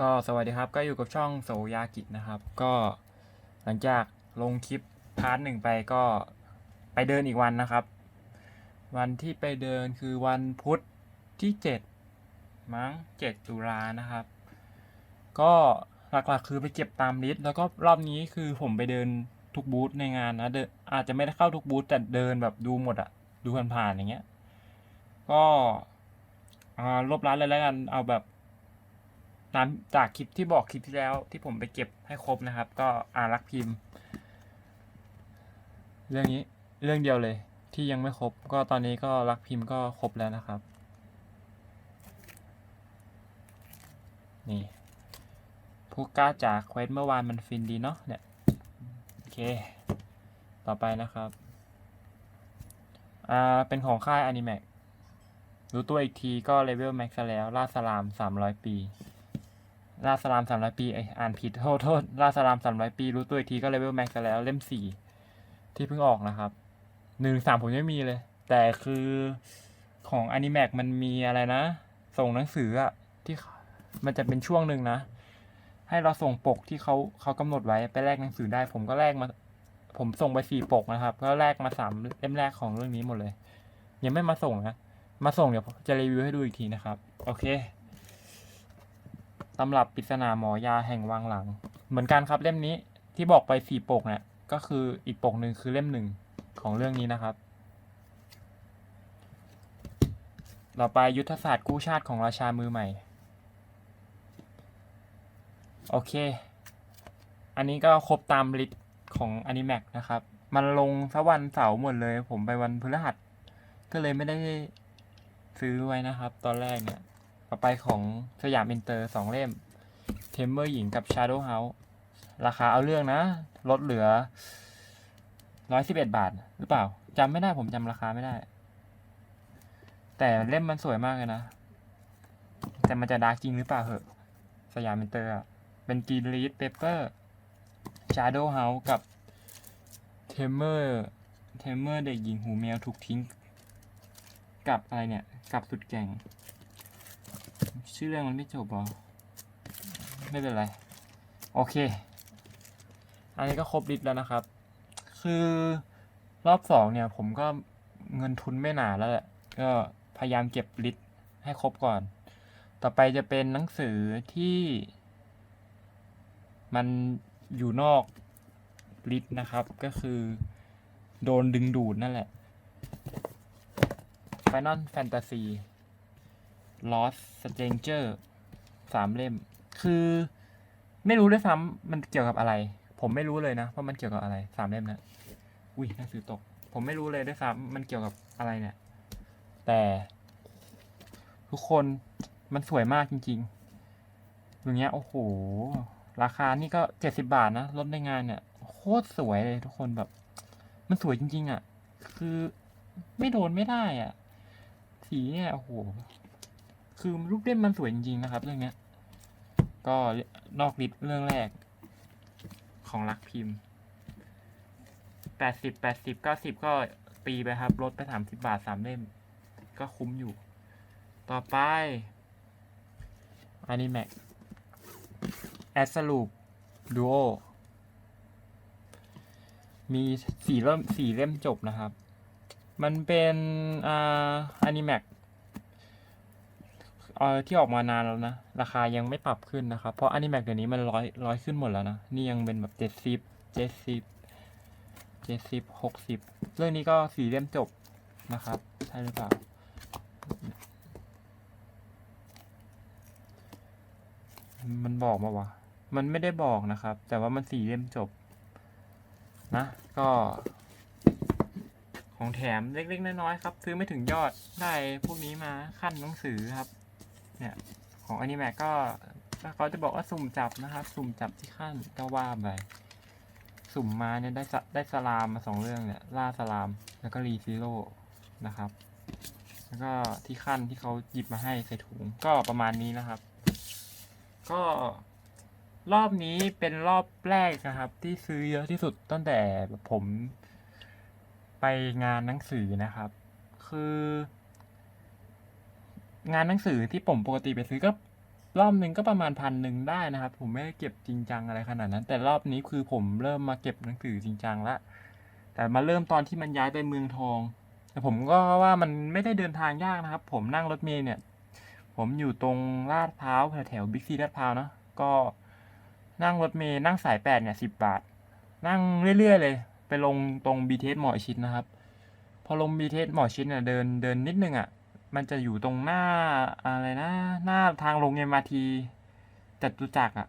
ก็สวัสดีครับก็อยู่กับช่องโสยากินะครับ ก็หลังจากลงคลิปพาร์ทหนึ่งไปก็ไปเดินอีกวันนะครับ วันที่ไปเดินคือวันพุธที่เจ็ดมั้งเจ็ดตุลานะครับ ก็หลักๆคือไปเก็บตามลิสต์แล้วก็รอบนี้คือผมไปเดินทุกบูธในงานนะเดินอาจจะไม่ได้เข้าทุกบูธแต่เดินแบบดูหมดอะดูผ่านๆอย่างเงี้ย ก็อ่าลบล้านเลยแล้วกันเอาแบบ ตามจากคลิปที่บอกคลิปที่แล้วที่ผมไปเก็บให้ครบนะครับ ก็อารักพิมพ์ เรื่องนี้เรื่องเดียวเลย ที่ยังไม่ครบ ก็ตอนนี้ก็รักพิมพ์ก็ครบแล้วนะครับ นี่ผู้กล้าจากเควสเมื่อวานมันฟินดีเนาะเนี่ยโอเค ต่อไปนะครับอ่าเป็นของค่าย Animax รู้ตัวอีกทีก็เลเวลแม็กซ์แล้วล่าสลามสามร้อยปี ลาสลามสามร้อยปีไออ่านผิดโทษโทษลาสลามสามร้อยปี รู้ตัวอีกทีก็เลเวลแม็กซ์แล้วเล่มสี่ที่เพิ่งออกนะครับหนึ่งสามผมยังไม่มีเลย แต่คือของอนิแม็กมันมีอะไรนะ ส่งหนังสืออะที่มันจะเป็นช่วงหนึ่งนะ ให้เราส่งปกที่เขาเขากำหนดไว้ไปแลกหนังสือได้ ผมก็แลกมา ผมส่งไปสี่ปกนะครับก็แลกมาสามเล่มแรกของเรื่องนี้หมดเลย ยังไม่มาส่งนะมาส่งเดี๋ยวจะรีวิวให้ดูอีกทีนะครับ โอเค ตำรับปริศนาหมอยาแห่งวังหลัง เหมือนกันครับเล่มนี้ที่บอกไปสี่ปกเนี่ยก็คืออีกปกหนึ่งคือเล่มหนึ่งของเรื่องนี้นะครับต่อไปยุทธศาสตร์กู้ชาติของราชามือใหม่ โอเค อันนี้ก็ครบตามลิสต์ของ Animax นะครับ มันลงสักวันเสาร์หมดเลย ผมไปวันพฤหัส ก็เลยไม่ได้ซื้อไว้นะครับ ตอนแรกเนี่ย ต่อไปของสยามอินเตอร์สองเล่มเทมเมอร์หญิงกับ Shadow House ราคาเอาเรื่องนะ ลดเหลือร้อยสิบเอ็ดบาท หรือเปล่าจำไม่ได้ผมจำราคาไม่ได้ แต่เล่มมันสวยมากเลยนะ แต่มันจะดาร์กจริงหรือเปล่าเหอะสยามอินเตอร์เป็นกีรีดเปเปอร์ Shadow House กับเทมเมอร์เทมเมอร์เด็กหญิงหูแมวถูกทิ้ง กับอะไรเนี่ย กับสุดแก่ง ชื่อเรื่องมันไม่จบหรอ ไม่เป็นไร โอเค อันนี้ก็ครบลิตแล้วนะครับ คือรอบสองเนี่ย ผมก็เงินทุนไม่หนาแล้วแหละ ก็พยายามเก็บลิตให้ครบก่อน ต่อไปจะเป็นหนังสือที่ มันอยู่นอกลิตนะครับ ก็คือโดนดึงดูดนั่นแหละ Final Fantasy Lost Stranger สามเล่ม คือไม่รู้ด้วยซ้ำมันเกี่ยวกับอะไร ผมไม่รู้เลยนะว่ามันเกี่ยวกับอะไรสามเล่มนะอุ้ยหนังสือตก ผมไม่รู้เลยด้วยซ้ำมันเกี่ยวกับอะไรเนี่ย แต่ ทุกคนมันสวยมากจริง ๆ อย่างเงี้ยโอ้โห ราคานี่ก็เจ็ดสิบาทนะลดในงานเนี่ย โคตรสวยเลยทุกคนแบบ มันสวยจริง ๆอะ คือไม่โดนไม่ได้อะ สีเนี่ยโอ้โห คือรูปเล่มมันสวยจริงๆนะครับเรื่องเนี้ย ก็นอกลิสต์เรื่องแรก ของรักพิมพ์แปดสิบแปดสิบเก้าสิบก็ตีไปครับลดไปสามสิบาทสามเล่ม ก็คุ้มอยู่ ต่อไปอันนี้แม็กแอสลูปดูโอมีสี่เล่มสี่เล่มจบนะครับ มันเป็นอ่าอนิแม็ก ออที่ออกมานานแล้วนะ ราคายังไม่ปรับขึ้นนะครับ เพราะอนิแม็กเดี๋ยวนี้มันร้อยร้อยขึ้นหมดแล้วนะ นี่ยังเป็นแบบเจ็ดสิบเจ็ดสิบเจ็ดสิบหกสิบเรื่องนี้ก็สี่เล่มจบนะครับ ใช่หรือเปล่า มันบอกมาวะมันไม่ได้บอกนะครับ แต่ว่ามันสี่เล่มจบ นะ ก็ ของแถมเล็กๆน้อยๆครับ ซื้อไม่ถึงยอดได้พวกนี้มาขั้นหนังสือครับ เนี่ยของอนิแมก็ก็เขาจะบอกว่าสุ่มจับนะครับ สุ่มจับที่ขั้นก็ว่าไปสุ่มมาเนี่ยได้ได้สลามมาสองเรื่องเนี่ยล่าสลามแล้วก็รีซิโร่นะครับ แล้วก็ที่ขั้นที่เขาหยิบมาให้ใส่ถุงก็ประมาณนี้นะครับ ก็รอบนี้เป็นรอบแรกนะครับ ที่ซื้อเยอะที่สุดตั้งแต่ผมไปงานหนังสือนะครับ คือ งานหนังสือที่ผมปกติไปซื้อก็รอบหนึ่งก็ประมาณพันหนึ่งได้นะครับ ผมไม่ได้เก็บจริงจังอะไรขนาดนั้น แต่รอบนี้คือผมเริ่มมาเก็บหนังสือจริงจังละแต่มาเริ่มตอนที่มันย้ายไปเมืองทอง แต่ผมก็ว่ามันไม่ได้เดินทางยากนะครับ ผมนั่งรถเมล์เนี่ย ผมอยู่ตรงลาดพร้าวแถวบิ๊กซีลาดพร้าวเนาะก็นั่งรถเมล์นั่งสายแปดเนี่ยสิบบาท นั่งเรื่อยๆเลย ไปลงตรงบีเทสหมอชิดนะครับ พอลงบีเทสหมอชิดเนี่ยเดินเดินนิดนึงอะ มันจะอยู่ตรงหน้าอะไรนะ หน้าทางลงเอ็มอาทีจัตุจักรอะ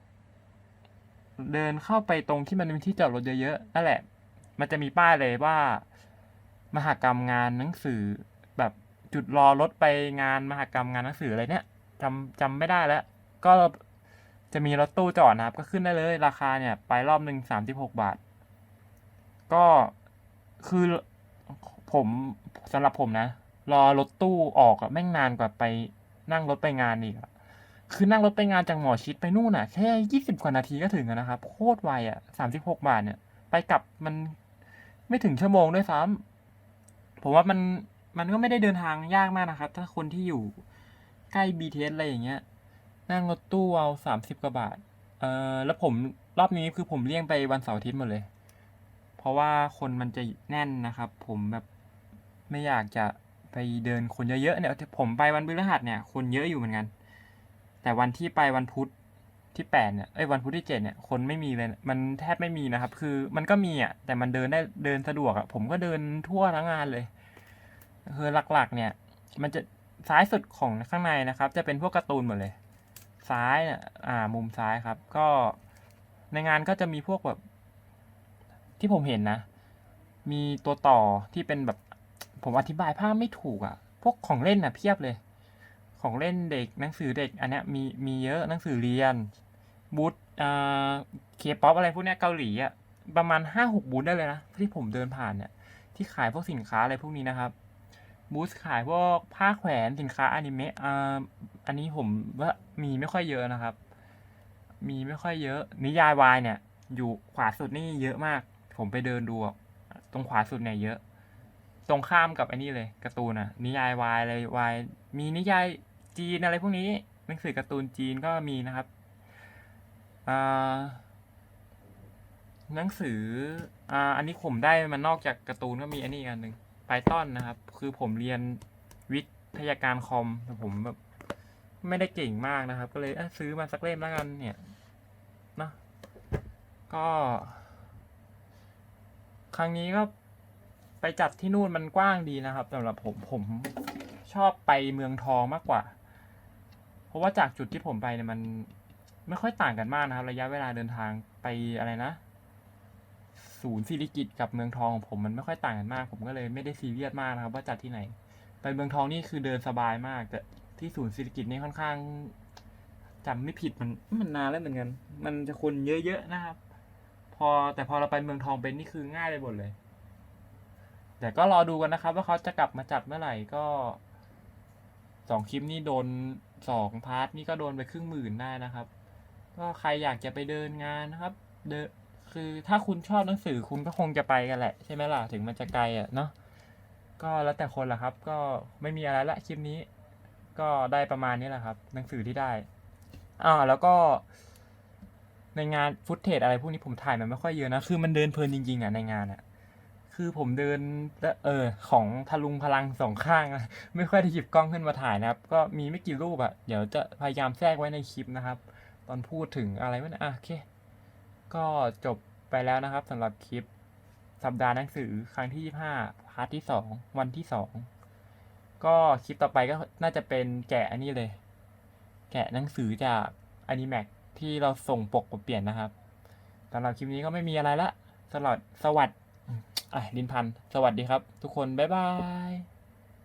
เดินเข้าไปตรงที่มันมีที่จอดรถเยอะๆนั่นแหละ มันจะมีป้ายเลยว่า มหกรรมงานหนังสือ แบบจุดรอรถไปงานมหกรรมงานหนังสืออะไรเนี่ยจำจำไม่ได้แล้ว ก็จะมีรถตู้จอดนะครับ ก็ขึ้นได้เลย ราคาเนี่ย ไปรอบหนึ่งสามสิบหกบาท ก็คือผมสำหรับผมนะ รอรถตู้ออกอะแม่งนานกว่าไปนั่งรถไปงานอีกอะคือนั่งรถไปงานจากหมอชิดไปนู่นอะแค่ยี่สิบกว่านาทีก็ถึงนะครับ โคตรไวอะสามสิบหกบาทเนี่ย ไปกลับมันไม่ถึงชั่วโมงด้วยซ้ำผมว่ามันมันก็ไม่ได้เดินทางยากมากนะครับ ถ้าคนที่อยู่ใกล้ BTS อะไรอย่างเงี้ย นั่งรถตู้เอาสามสิบกว่าบาท เอ่อแล้วผมรอบนี้คือผมเลี่ยงไปวันเสาร์อาทิตย์หมดเลย เพราะว่าคนมันจะแน่นนะครับ ผมแบบไม่อยากจะ ไปเดินคนเยอะๆเนี่ยผมไปวันพฤหัสเนี่ยคนเยอะอยู่เหมือนกัน แต่วันที่ไปวันพุธที่แปดเนี่ยเอ้ยวันพุธที่เจ็ดเนี่ยคนไม่มีเลยมันแทบไม่มีนะครับ คือมันก็มีอะแต่มันเดินได้เดินสะดวกอะผมก็เดินทั่วทั้งงานเลยคือหลักๆ เนี่ย มันจะซ้ายสุดของข้างในนะครับ จะเป็นพวกการ์ตูนหมดเลย ซ้ายเนี่ยอ่า มุมซ้ายครับ ก็ในงานก็จะมีพวกแบบ ที่ผมเห็นนะ มีตัวต่อที่เป็นแบบ ผมอธิบายภาพไม่ถูกอะ่ะ พวกของเล่นอะเพียบเลย ของเล่นเด็กหนังสือเด็ก อันเนี้ยมีมีเยอะหนังสือเรียน บูธอ่าเคป๊อปอะไรพวกเนี้ยเกาหลีอะ่ะประมาณห้าหกบูธได้เลยนะที่ผมเดินผ่านเนี่ยที่ขายพวกสินค้าอะไรพวกนี้นะครับบูธขายพวกผ้าแขวนสินค้าอนิเมะอ่าอันนี้ผมว่ามีไม่ค่อยเยอะนะครับ มีไม่ค่อยเยอะ นิยายวายเนี่ย อยู่ขวาสุดนี่เยอะมาก ผมไปเดินดูอะตรงขวาสุดเนี่ยเยอะ ตรงข้ามกับไอ้นี่เลยการ์ตูนอะนิยายวายอะไรวายมีนิยายจีนอะไรพวกนี้หนังสือการ์ตูนจีนก็มีนะครับหนังสืออ่าอันนี้ผมได้มันนอกจากการ์ตูนก็มีอันนี้อีกอันหนึ่งไ y ต h นนะครับ คือผมเรียนวิทยาการคอมแต่ผมแบบไม่ได้เก่งมากนะครับ ก็เลยซื้อมาสักเล่มแล้วกันเนี่ยเนะก็ ครั้งนี้ก็ ไปจัดที่นู่นมันกว้างดีนะครับสำหรับผมผมชอบไปเมืองทองมากกว่า เพราะว่าจากจุดที่ผมไปเนี่ยมันไม่ค่อยต่างกันมากนะครับ ระยะเวลาเดินทางไปอะไรนะ ศูนย์ศิริกิตกับเมืองทองของผมมันไม่ค่อยต่างกันมาก ผมก็เลยไม่ได้ซีเรียสมากนะครับ ว่าจัดที่ไหน ไปเมืองทองนี่คือเดินสบายมากแต่ที่ศูนย์ศิริกิตนี่ค่อนข้างจำไม่ผิดมันมันนานแล้วเหมือนกัน มันจะคนเยอะๆนะครับ พอแต่พอเราไปเมืองทองเป็นนี่คือง่ายไปหมดเลย แต่ก็รอดูกันนะครับ ว่าเขาจะกลับมาจัดเมื่อไหร่ก็สองคลิปนี่โดนสองพาร์ทนี่ก็โดนไปครึ่งหมื่นได้นะครับ ก็ใครอยากจะไปเดินงานนะครับเดคือถ้าคุณชอบหนังสือคุณก็คงจะไปกันแหละ ใช่ไหมล่ะถึงมันจะไกลอะเนาะก็แล้วแต่คนละครับ ก็ไม่มีอะไรละคลิปนี้ ก็ได้ประมาณนี้แหละครับ หนังสือที่ได้อ่าแล้วก็ในงานฟุตเทจอะไรพวกนี้ผมถ่ายมันไม่ค่อยเยอะนะ คือมันเดินเพลินจริงๆอะในงานอะ คือผมเดินเออของทะลุงพลังสองข้างอะไม่ค่อยได้หยิบกล้องขึ้นมาถ่ายนะครับ ก็มีไม่กี่รูปอะเดี๋ยวจะพยายามแทรกไว้ในคลิปนะครับ ตอนพูดถึงอะไรวะนะอะโอเค ก็จบไปแล้วนะครับสำหรับคลิป สัปดาห์หนังสือครั้งที่ 25พาร์ทที่ 2 วันที่ 2 ก็คลิปต่อไปก็น่าจะเป็นแกะอันนี้เลย แกะหนังสือจาก Animac ที่เราส่งปกมาเปลี่ยนนะครับสำหรับคลิปนี้ก็ไม่มีอะไรละสำหรับสวัสดี อะลินพันธ์สวัสดีครับ ทุกคน บ๊ายบาย